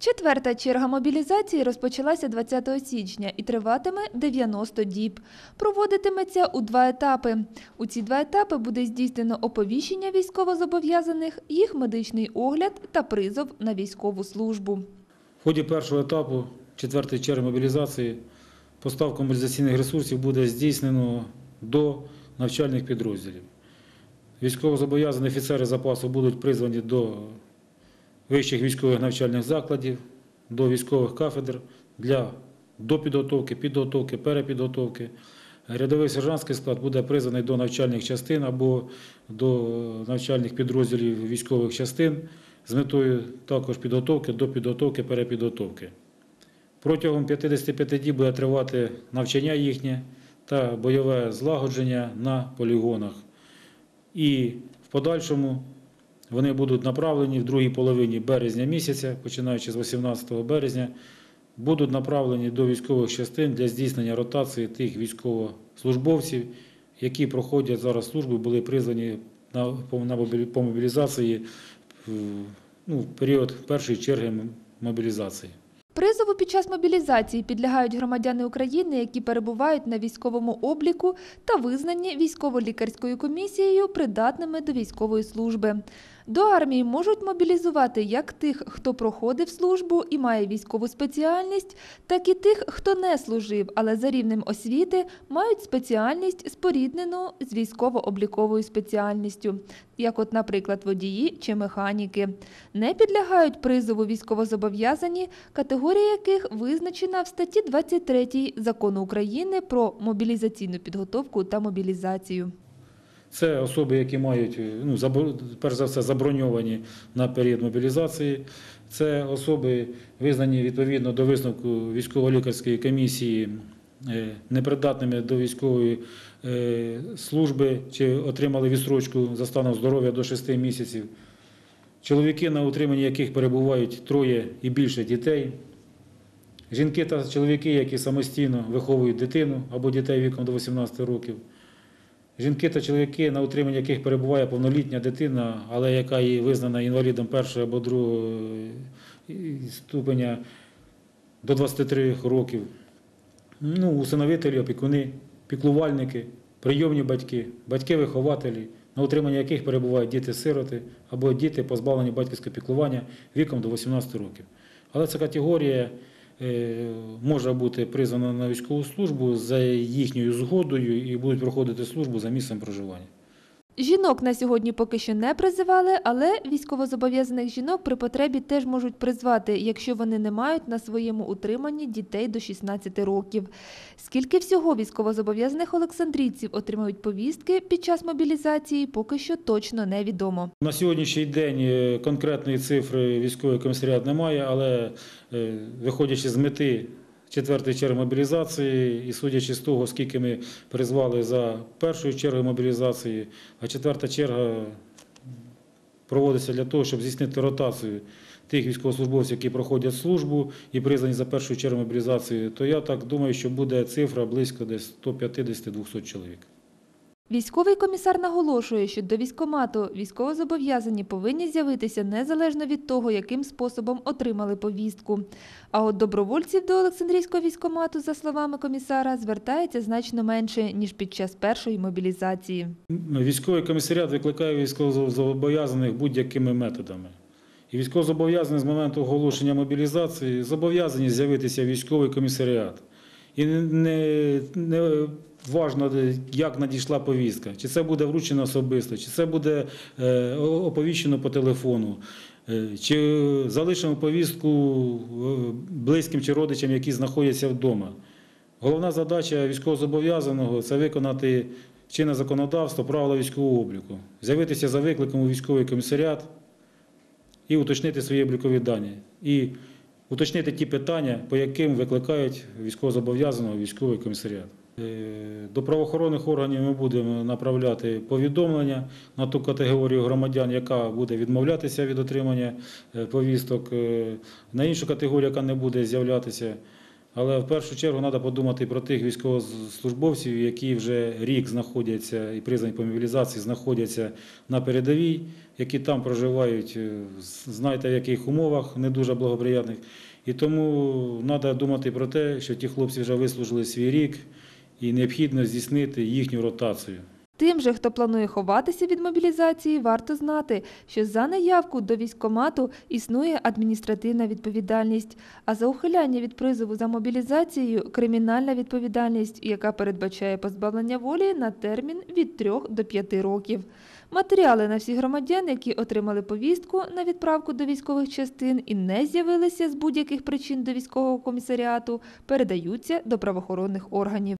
Четверта черга мобілізації розпочалася 20 січня і триватиме 90 діб. Проводитиметься у два етапи. У ці два етапи буде здійснено оповіщення військовозобов'язаних, їх медичний огляд та призов на військову службу. В ході першого етапу четвертої черги мобілізації поставку мобілізаційних ресурсів буде здійснено до навчальних підрозділів. Військовозобов'язані офіцери запасу будуть призвані до вищих військових навчальних закладів, до військових кафедр для допідготовки, підготовки, перепідготовки. Рядовий сержантський склад буде призваний до навчальних частин або до навчальних підрозділів військових частин з метою також підготовки до підготовки, перепідготовки. Протягом 55 діб буде тривати навчання їхнє та бойове злагодження на полігонах. І в подальшому вони будуть направлені в другій половині березня місяця, починаючи з 18 березня, будуть направлені до військових частин для здійснення ротації тих військовослужбовців, які проходять зараз службу, були призвані на, по, мобілізації ну, в період першої черги мобілізації. Призову під час мобілізації підлягають громадяни України, які перебувають на військовому обліку та визнані військово-лікарською комісією придатними до військової служби. До армії можуть мобілізувати як тих, хто проходив службу і має військову спеціальність, так і тих, хто не служив, але за рівнем освіти мають спеціальність споріднену з військово-обліковою спеціальністю, як от, наприклад, водії чи механіки. Не підлягають призову військовозобов'язані, категорія яких визначена в статті 23 Закону України про мобілізаційну підготовку та мобілізацію. Це особи, які мають, ну, перш за все, заброньовані на період мобілізації. Це особи, визнані відповідно до висновку військово-лікарської комісії е, непридатними до військової е, служби чи отримали відстрочку за станом здоров'я до 6 місяців. Чоловіки, на утриманні яких перебувають троє і більше дітей. Жінки та чоловіки, які самостійно виховують дитину або дітей віком до 18 років. Жінки та чоловіки, на утриманні яких перебуває повнолітня дитина, але яка є визнана інвалідом першого або другого ступеня до 23 років. Ну, усиновителі, опікуни, піклувальники, прийомні батьки, батьки-вихователі, на утриманні яких перебувають діти-сироти або діти, позбавлені батьківського піклування віком до 18 років. Але ця категорія може бути призвана на військову службу за їхньою згодою і будуть проходити службу за місцем проживання. Жінок на сьогодні поки що не призивали, але військовозобов'язаних жінок при потребі теж можуть призвати, якщо вони не мають на своєму утриманні дітей до 16 років. Скільки всього військовозобов'язаних олександрійців отримають повістки під час мобілізації, поки що точно невідомо. На сьогоднішній день е, конкретної цифри військовий комісаріат немає, але е, виходячи з мети четвертої черг мобілізації і судячи з того, скільки ми призвали за першою чергою мобілізації, а четверта черга проводиться для того, щоб здійснити ротацію тих військовослужбовців, які проходять службу і призвані за першу чергу мобілізації, то я так думаю, що буде цифра близько десь 150-200 чоловік. Військовий комісар наголошує, що до військомату військовозобов'язані повинні з'явитися незалежно від того, яким способом отримали повістку. А от добровольців до Олександрійського військомату, за словами комісара, звертається значно менше, ніж під час першої мобілізації. Військовий комісаріат викликає військовозобов'язаних будь-якими методами. І військовозобов'язані з моменту оголошення мобілізації зобов'язані з'явитися військовий комісаріат. І не, не важно, як надійшла повістка, чи це буде вручено особисто, чи це буде е, оповіщено по телефону, е, чи залишимо повістку е, близьким чи родичам, які знаходяться вдома. Головна задача військовозобов'язаного це виконати чинне законодавство, правила військового обліку, з'явитися за викликом у військовий комісаріат і уточнити свої облікові дані. І уточнити ті питання, по яким викликають військовозобов'язаного військовий комісаріат. Е, До правоохоронних органів ми будемо направляти повідомлення на ту категорію громадян, яка буде відмовлятися від отримання е, повісток, е, на іншу категорію, яка не буде з'являтися. Але в першу чергу треба подумати про тих військовослужбовців, які вже рік знаходяться і призвані по мобілізації, знаходяться на передовій, які там проживають, знаєте, в яких умовах не дуже благоприятних. І тому треба думати про те, що ті хлопці вже вислужили свій рік і необхідно здійснити їхню ротацію. Тим же, хто планує ховатися від мобілізації, варто знати, що за неявку до військкомату існує адміністративна відповідальність, а за ухиляння від призову за мобілізацією – кримінальна відповідальність, яка передбачає позбавлення волі на термін від 3 до 5 років. Матеріали на всіх громадян, які отримали повістку на відправку до військових частин і не з'явилися з будь-яких причин до військового комісаріату, передаються до правоохоронних органів.